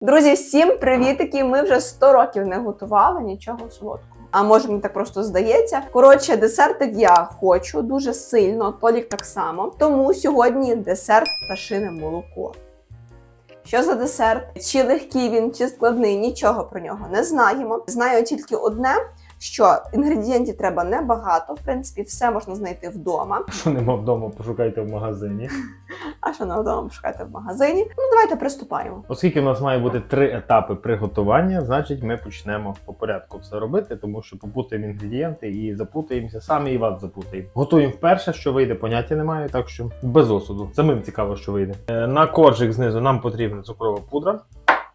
Друзі, всім привітики! Ми вже 100 років не готували нічого солодкого. А може мені так просто здається. Коротше, десертик я хочу дуже сильно, Толік так само. Тому сьогодні десерт пташине молоко. Що за десерт? Чи легкий він, чи складний, нічого про нього не знаємо. Знаю тільки одне, що інгредієнтів треба небагато. В принципі, все можна знайти вдома. Що нема вдома, пошукайте в магазині. А що не вдома шукати в магазині. Ну, давайте приступаємо. Оскільки в нас має бути три етапи приготування, значить ми почнемо по порядку все робити, тому що попутаємо інгредієнти і заплутаємося самі і вас заплутаємо. Готуємо вперше, що вийде, поняття немає, так що без осуду. Самим цікаво, що вийде. Е, На коржик знизу нам потрібна цукрова пудра.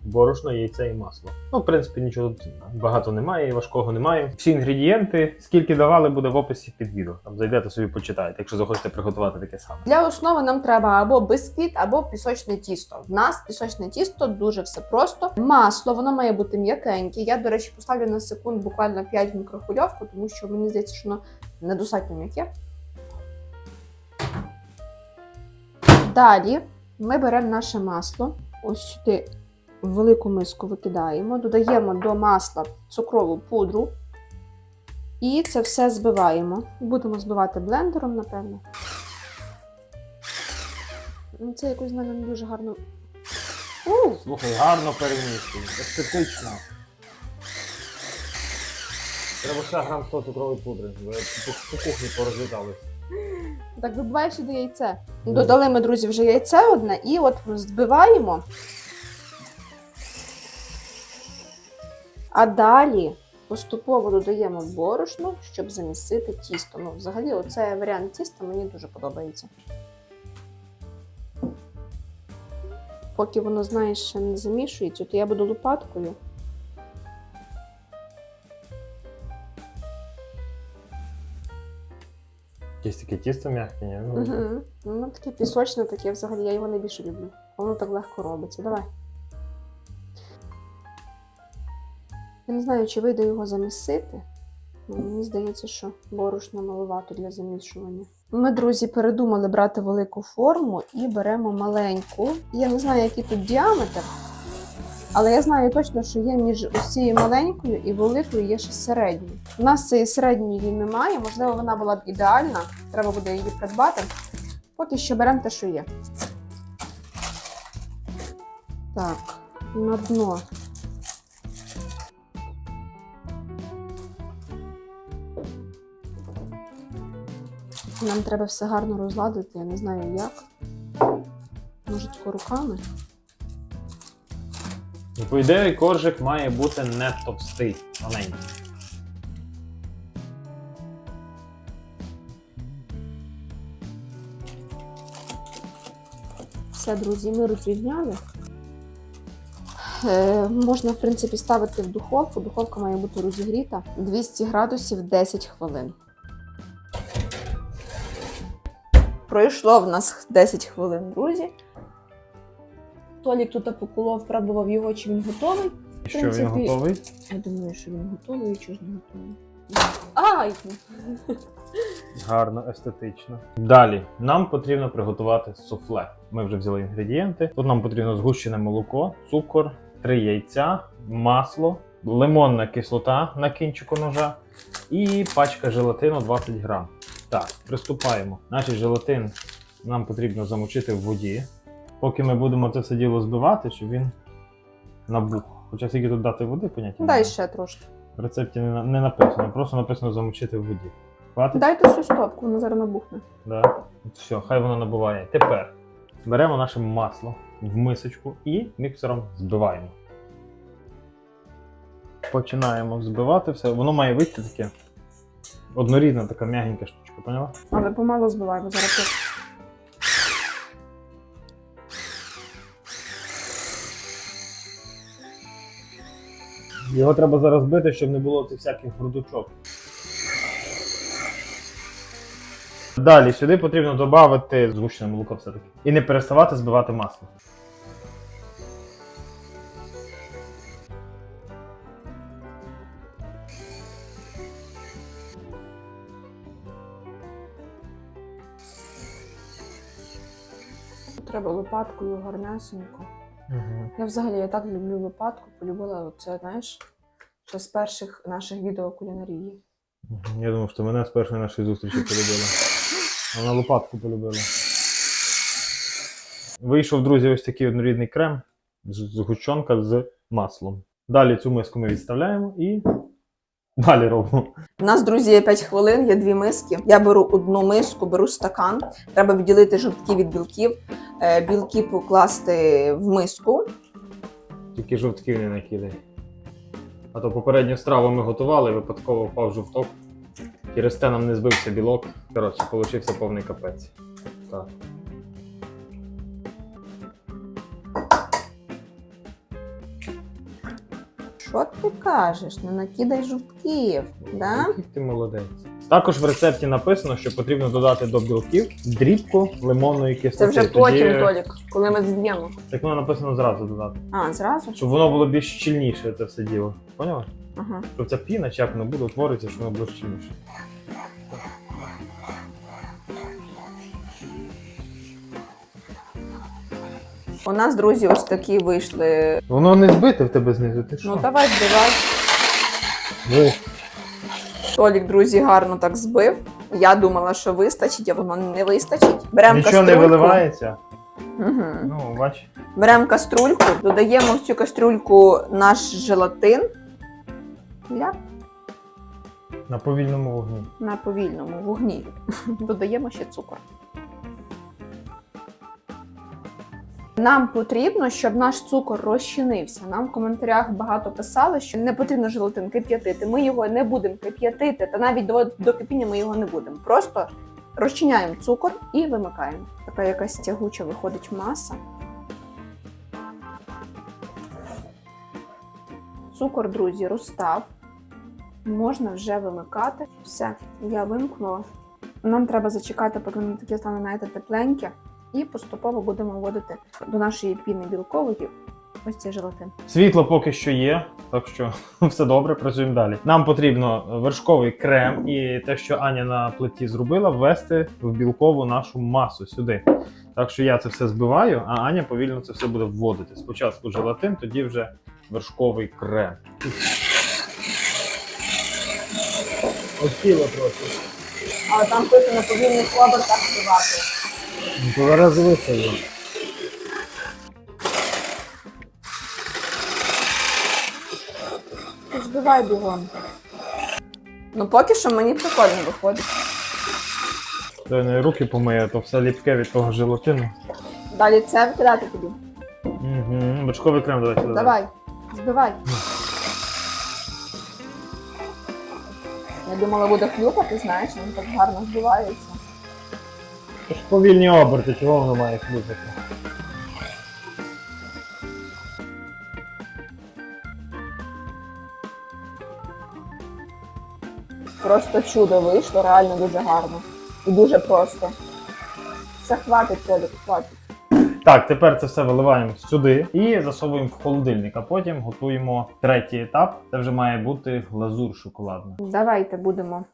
Борошно, яйце і масло. Ну, в принципі, нічого тут багато немає, важкого немає. Всі інгредієнти, скільки давали, буде в описі під відео. Там зайдете собі почитаєте, якщо захочете приготувати таке саме. Для основи нам треба або бисквіт, або пісочне тісто. В нас пісочне тісто дуже все просто. Масло воно має бути м'якеньке. Я, до речі, поставлю на секунд буквально 5 в мікрохвильовку, тому що мені здається, що воно недостатньо м'яке. Далі ми беремо наше масло. Ось сюди в велику миску викидаємо, додаємо до масла цукрову пудру. І це все збиваємо. Будемо збивати блендером, напевно. Ну, Це якось в мене не дуже гарно. У, Слухай, гарно перемішуй, естетично. Треба ще грам 100 цукрової пудри. Ви по, кухні порозлітались. так вибиваєш і до яйце. Додали ми, друзі, вже яйце одне, і от збиваємо. А далі поступово додаємо борошно, щоб замісити тісто. Ну, взагалі, оцей варіант тіста мені дуже подобається. Поки воно, знаєш, ще не замішується, то я буду лопаткою. Якесь таке тісто м'яке, ні? Ну, Угу. Воно таке пісочне, таке взагалі, я його найбільше люблю. Воно так легко робиться. Давай. Я не знаю, чи вийде його замісити. Мені здається, що борошна маловато для замішування. Ми, друзі, передумали брати велику форму і беремо маленьку. Я не знаю, який тут діаметр, але я знаю точно, що є між ось цією маленькою і великою є ще середньою. У нас цієї середньої немає, можливо, вона була б ідеальна. Треба буде її придбати. Поки що беремо те, що є. Так, на дно. Нам треба все гарно розладити, я не знаю як. Може, тільки руками. Ну, По ідеї, коржик має бути не товстий, маленький. Все, друзі, ми розрівняли. Е, можна, в принципі, ставити в духовку. Духовка має бути розігріта 200 градусів 10 хвилин. Пройшло в нас 10 хвилин, друзі. Толік тут поколов, пробував його, чи він готовий. І Що він готовий? Я думаю, що він готовий, чи ж не готовий. Ай! Гарно, естетично. Далі нам потрібно приготувати суфле. Ми вже взяли інгредієнти. Тут нам потрібно згущене молоко, цукор, три яйця, масло, лимонна кислота на кінчику ножа і пачка желатину 20 грам. Так, приступаємо. Значить, желатин нам потрібно замочити в воді. Поки ми будемо це все діло збивати, щоб він набух. Хоча скільки тут дати води, поняття. Дай ще трошки. В рецепті не, не написано, просто написано замочити в воді. Хватить? Дайте всю стопку, воно зараз набухне. Да. От Все, хай воно набуває. Тепер беремо наше масло в мисочку і міксером збиваємо. Починаємо взбивати все. Воно має вийти таке однорідна така м'ягенька штучка, поняла? Але помало збиваємо зараз. тут. Його треба зараз бити, щоб не було цих всяких грудочок. Далі сюди потрібно додати згущене молоко все-таки. І не переставати збивати масло. Лопаткою гарнесенько. Угу. Я взагалі я так люблю лопатку, полюбила це, знаєш, ще з перших наших відео кулінарії. Я думав, що мене з першої нашої зустрічі полюбила. Вона лопатку полюбила. Вийшов, друзі, ось такий однорідний крем з згущенка з маслом. Далі цю миску ми відставляємо і далі робимо. У нас, друзі, є 5 хвилин, є дві миски. Я беру одну миску, беру стакан. Треба відділити жовтки від білків. Е, Білки покласти в миску. Тільки жовтків не накидай. А то попередню страву ми готували, випадково впав жовток. Через те нам не збився білок. Коротше, получився повний капець. Так. Що ти кажеш? Не накидай жовтків, да? Який ти молодець. Також в рецепті написано, що потрібно додати до білків дрібку лимонної Це вже вже Тоді- потім, Толік, коли ми з'їмо. Так воно написано зразу додати. А, зразу? Щоб воно було більш щільніше це все діло. Поняла? Ага. Щоб ця піна, чи як воно буде утворюється, щоб воно було щільніше. У нас, друзі, ось такі вийшли. Воно не збите в тебе знизу, ти що? Ну давай. Ви. Толік, друзі, гарно так збив. Я думала, що вистачить, а воно не вистачить. Беремо Нічого не виливається. Угу. Ну, бач. Беремо каструльку, додаємо в цю каструльку наш желатин Ляп На повільному вогні. на повільному вогні. Додаємо ще цукор. Нам потрібно, щоб наш цукор розчинився. Нам в коментарях багато писали, що не потрібно желатин кип'ятити. Ми його не будемо кип'ятити, та навіть до, до кипіння ми його не будемо. Просто розчиняємо цукор і вимикаємо. Така якась тягуча виходить маса. Цукор, друзі, розстав. Можна вже вимикати. Все, я вимкнула. Нам треба зачекати, поки воно таке стане знаєте, тепленьке, і поступово будемо вводити до нашої піни білкової ось цей желатин. Світло поки що є, так що все добре, працюємо далі. Нам потрібно вершковий крем і те, що Аня на плиті зробила, ввести в білкову нашу масу сюди. Так що я це все збиваю, а Аня повільно це все буде вводити. Спочатку желатин, тоді вже вершковий крем. Хотіла просто. Але там пише на повільних обертах збивати. Зараз виставлю. Ти збивай бігом. Ну, поки що мені прикольно виходить. Я не руки помию, то все ліпке від того желатину. Далі це викидати тобі. Угу. Вершковий крем давайте додаємо. Давай, збивай. Я думала, буде хлюпати, знаєш, він так гарно збивається. Це ж повільні оберти, чого воно має хлюпати? Просто чудо вийшло, реально дуже гарно. І дуже просто. Все хватить, Толік, хватить. Так, тепер це все виливаємо сюди і засовуємо в холодильник, а потім готуємо третій етап. Це вже має бути глазур шоколадна. Давайте будемо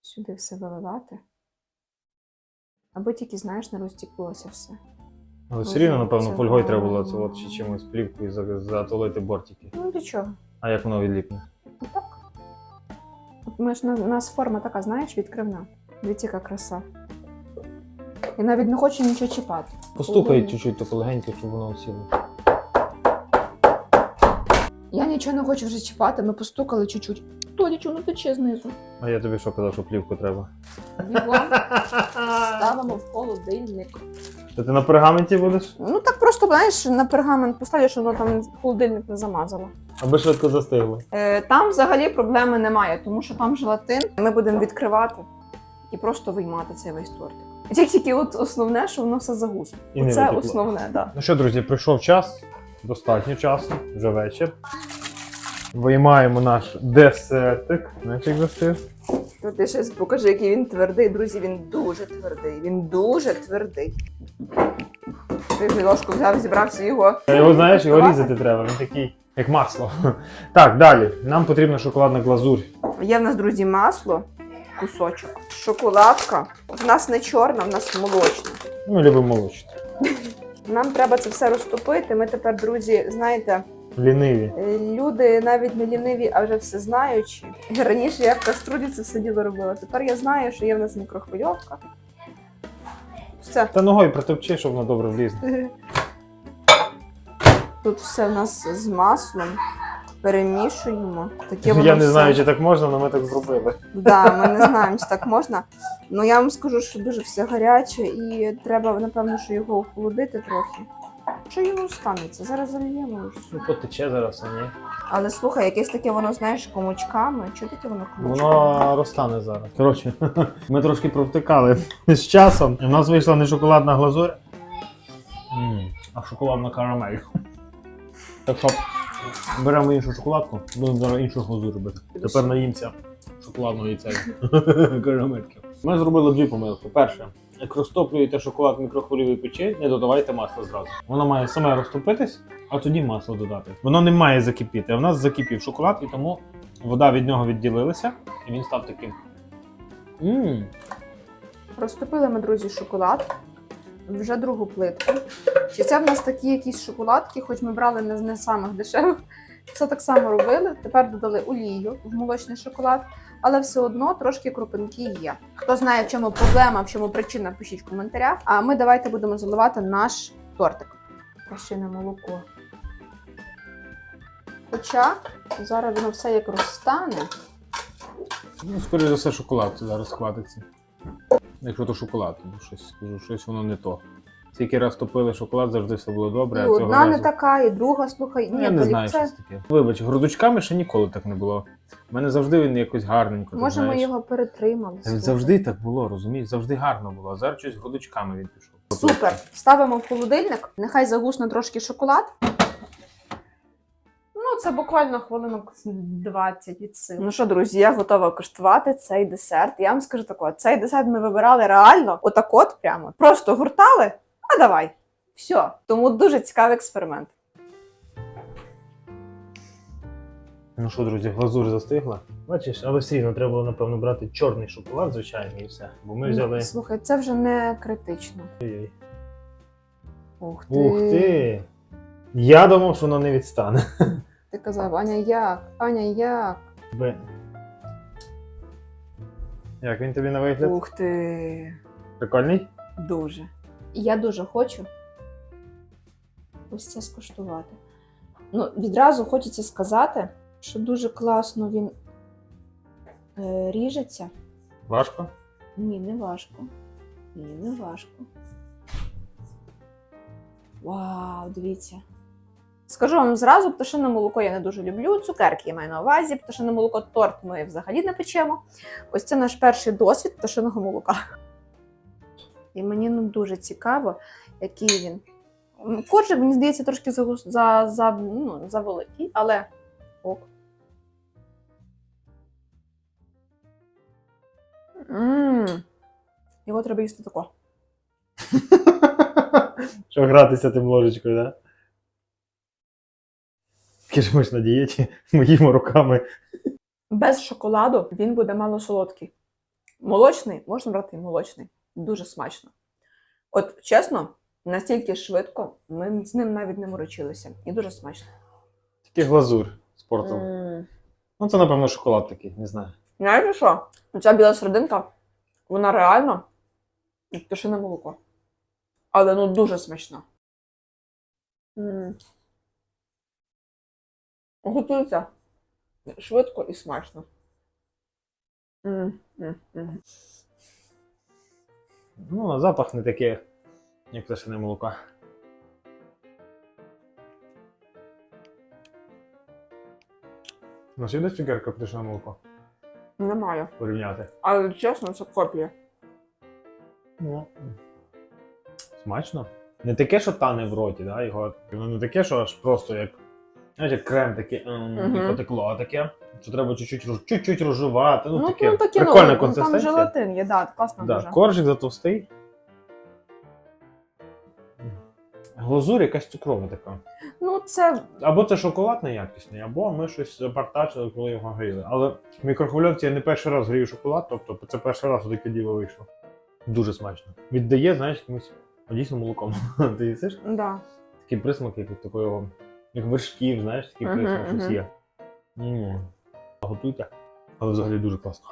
сюди все виливати. Аби тільки, знаєш, не розтіклося все. Але все рівно, напевно, Це фольгою треба було це от чи чимось плівкою за- затулити бортики. Ну для чого? А як воно відліпне? Ну так. От ми ж на- у нас форма така, знаєш, відкривна. Дивіться, яка краса. Я навіть не хочу нічого чіпати. Постукай Холодильник. чуть-чуть тако легенько, щоб воно осіло. Я нічого не хочу вже чіпати, ми постукали чуть-чуть. Толічу, ну тече знизу. А я тобі що казав, що плівку треба? Бігом ставимо в холодильник. Що ти на пергаменті будеш? Ну так просто, знаєш, на пергамент поставлю, щоб воно там холодильник не замазало. Аби швидко застигло. Е, там взагалі проблеми немає, тому що там желатин. Ми будемо відкривати і просто виймати цей весь тортик. Тільки тільки от основне, що воно все загусло. І не Це витекло. основне, так. Да. Ну що, друзі, прийшов час, достатньо часу, вже вечір. Виймаємо наш десертик. Знаєш, як застив? Ну, Ти ще покажи, який він твердий. Друзі, він дуже твердий. Він дуже твердий. Ти ложку взяв, зібрався його. Та Його знаєш, його різати треба, він такий, як масло. Так, далі. Нам потрібна шоколадна глазурь. Є в нас, друзі, масло, кусочок, шоколадка. В нас не чорна, в нас молочна. Ми любимо молочне. Нам треба це все розтопити. Ми тепер, друзі, знаєте, Ліниві. е, люди навіть не ліниві, а вже все знаючі. Раніше я в каструді це все діло робила. Тепер я знаю, що є в нас мікрохвильовка. Все. Та ногою притопчи, щоб воно добре влізло. Тут все в нас з маслом. Перемішуємо. Таке Я не все. знаю, чи так можна, але ми так зробили. Да, ми не знаємо, чи так можна. Ну я вам скажу, що дуже все гаряче, і треба, напевно, що його охолодити трохи. Що його станеться? Зараз зальємо. і все. Ну, потече зараз, а ні. Але слухай, якесь таке воно, знаєш, комочками. Чого таке воно комочками? Воно розтане зараз. Коротше, ми трошки провтикали з часом. В нас вийшла не шоколадна глазурь, м, а шоколадна карамель. Так що беремо іншу шоколадку, будемо зараз іншу глазурь робити. Тепер наїмся шоколадної цієї карамельки. Ми зробили дві помилки. Перше, як розтоплюєте шоколад в мікрохвильовій печі, не додавайте масло зразу. Воно має саме розтопитись, а тоді масло додати. Воно не має закипіти. А в нас закипів шоколад, і тому вода від нього відділилася, і він став таким. Мм, Розтопили ми, друзі, шоколад. Вже другу плитку. Чи це в нас такі якісь шоколадки, хоч ми брали не з не самих дешевих. Це так само робили. Тепер додали олію в молочний шоколад, але все одно трошки крупинки є. Хто знає, в чому проблема, в чому причина, пишіть в коментарях. А ми давайте будемо заливати наш тортик. Пташине молоко. Хоча зараз воно все як розстане. ну, скоріше за все, шоколад зараз схватиться. Якщо то шоколад, бо щось скажу, щось воно не то. Скільки раз топили шоколад, завжди все було добре, І а цього одна не така, і друга, слухай, Ну, ні, я не знаю, це... що це таке. Вибач, грудочками ще ніколи так не було. У мене завжди він якось гарненько. ти Може, ми його перетримали. Та слухай. Завжди так було, розумієш? Завжди гарно було. А зараз щось грудочками він пішов. Супер. Ставимо в холодильник. Нехай загусне трошки шоколад. Ну, це буквально хвилинок 20 від сил. Ну що, друзі, я готова куштувати цей десерт. Я вам скажу таке: цей десерт ми вибирали реально, отак от прямо. Просто гуртали, а давай. Все. Тому дуже цікавий експеримент. Ну що, друзі, глазур застигла. Бачиш, але все рівно треба було, напевно, брати чорний шоколад, звичайний, і все. Бо ми взяли. Слухай, це вже не критично. Ой-ой. Ух ти. Ух ти! Я думав, що воно не відстане. Ти казав, Аня, як? Аня, як? Бе. Як він тобі на вигляд? Ух ти. Прикольний? Дуже. І я дуже хочу ось це скуштувати. Ну, відразу хочеться сказати, що дуже класно він е, ріжеться. Важко? Ні, не важко. Ні, не важко. Вау, дивіться. Скажу вам зразу, пташине молоко я не дуже люблю. Цукерки я маю на увазі. Пташине молоко торт ми взагалі не печемо. Ось це наш перший досвід пташиного молока. І мені ну, дуже цікаво, який він. Коржик, мені здається, трошки за, за, за, ну, завеликий, але ок. Мм. Його треба їсти тако. Що гратися тим ложечкою, так? Да? ж ми ж на дієті моїми руками. Без шоколаду він буде мало солодкий. Молочний, можна брати і молочний. Дуже смачно. От чесно, настільки швидко ми з ним навіть не морочилися. І дуже смачно. Тільки глазур спортом. М. Ну, це, напевно, шоколад такий, не знаю. Знаєте що? Оця біла серединка, вона реально як пташине молоко. Але ну дуже смачна. М. Готується швидко і смачно. М, м, м. Ну, на запах не такий, як пташине молоко. У нас є десь цукерка пташине молоко Немає. порівняти. Але чесно, це копія. Ну. Смачно. Не таке, що тане в роті, да, його. Воно не таке, що аж просто як. Знаєш, як крем такий, ем, Мгм. і потекло, таке, що треба чуть-чуть, розжувати. Ну, Ну, таке. ну таке, Прикольна ну, там консистенція. желатин є, да, класно Да, дуже. коржик затовстий. Глазурь якась цукрова така. Ну, це Або це шоколад неякісний, або ми щось запартачили, коли його гріли. Але в мікрохвильовці я не перший раз грію шоколад, тобто це перший раз таке діло вийшло. Дуже смачно. Віддає, знаєш, якимось А Дійсно молоком. Ти їсиш? Да. Такий присмак, як від такого, як вершків, знаєш, такий Мгм, присмак щось мгм. є. М. Готуйте. Але взагалі дуже класно.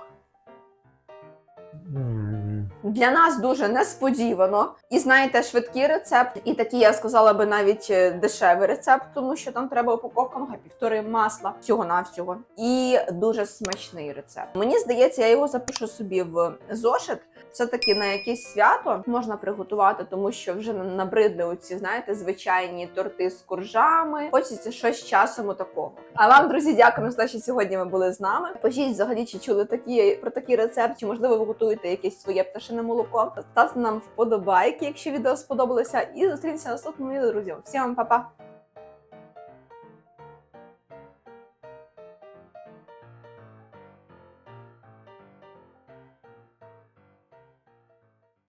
Для нас дуже несподівано. І знаєте, швидкий рецепт, і такий, я сказала би, навіть е, дешевий рецепт, тому що там треба упаковка мага півтори масла всього навсього І дуже смачний рецепт. Мені здається, я його запишу собі в зошит. Все таки на якесь свято можна приготувати, тому що вже набридли оці, знаєте, звичайні торти з коржами. Хочеться щось часом такого. А вам, друзі, дякуємо за те, що сьогодні ви були з нами. Пишіть взагалі, чи чули такі про такий рецепт, чи можливо ви готуєте якесь своє пташине молоко. Ставте нам вподобайки, якщо відео сподобалося, і зустрінемося наступному друзі. Всім па-па!